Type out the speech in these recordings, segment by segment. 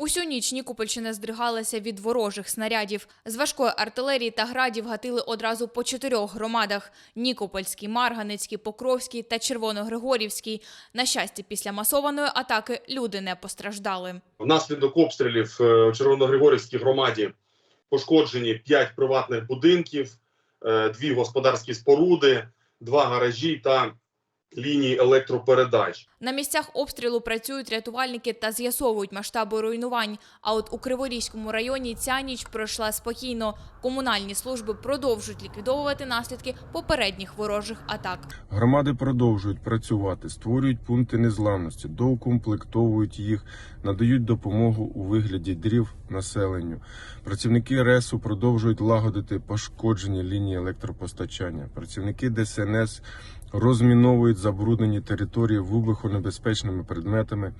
Усю ніч Нікопольщина здригалася від ворожих снарядів. З важкої артилерії та градів гатили одразу по чотирьох громадах: Нікопольський, Марганецький, Покровський та Червоногригорівський. На щастя, після масованої атаки люди не постраждали. Внаслідок обстрілів е, у Червоногригорівській громаді пошкоджені 5 приватних будинків, е, дві господарські споруди, два гаражі та лінії електропередач. На місцях обстрілу працюють рятувальники та з'ясовують масштаби руйнувань. А от у Криворізькому районі ця ніч пройшла спокійно. Комунальні служби продовжують ліквідовувати наслідки попередніх ворожих атак. Громади продовжують працювати, створюють пункти незламності, доукомплектовують їх, надають допомогу у вигляді дрів населенню. Працівники РЕСу продовжують лагодити пошкоджені лінії електропостачання. Працівники ДСНС розміновують забруднені території вибухонебезпечними предметами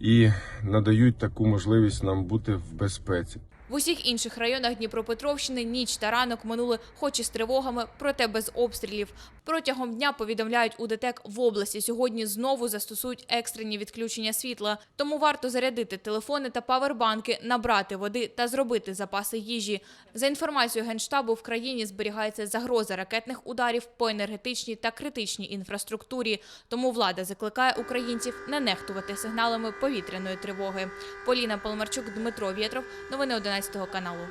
і надають таку можливість нам бути в безпеці. В усіх інших районах Дніпропетровщини ніч та ранок минули хоч і з тривогами, проте без обстрілів. Протягом дня повідомляють у ДТЕК в області сьогодні знову застосують екстрені відключення світла. Тому варто зарядити телефони та павербанки, набрати води та зробити запаси їжі. За інформацією Генштабу, в країні зберігається загроза ракетних ударів по енергетичній та критичній інфраструктурі. Тому влада закликає українців не нехтувати сигналами повітряної тривоги. Поліна Полмарчук, Дмитро Вєтров. Новини 11 каналу.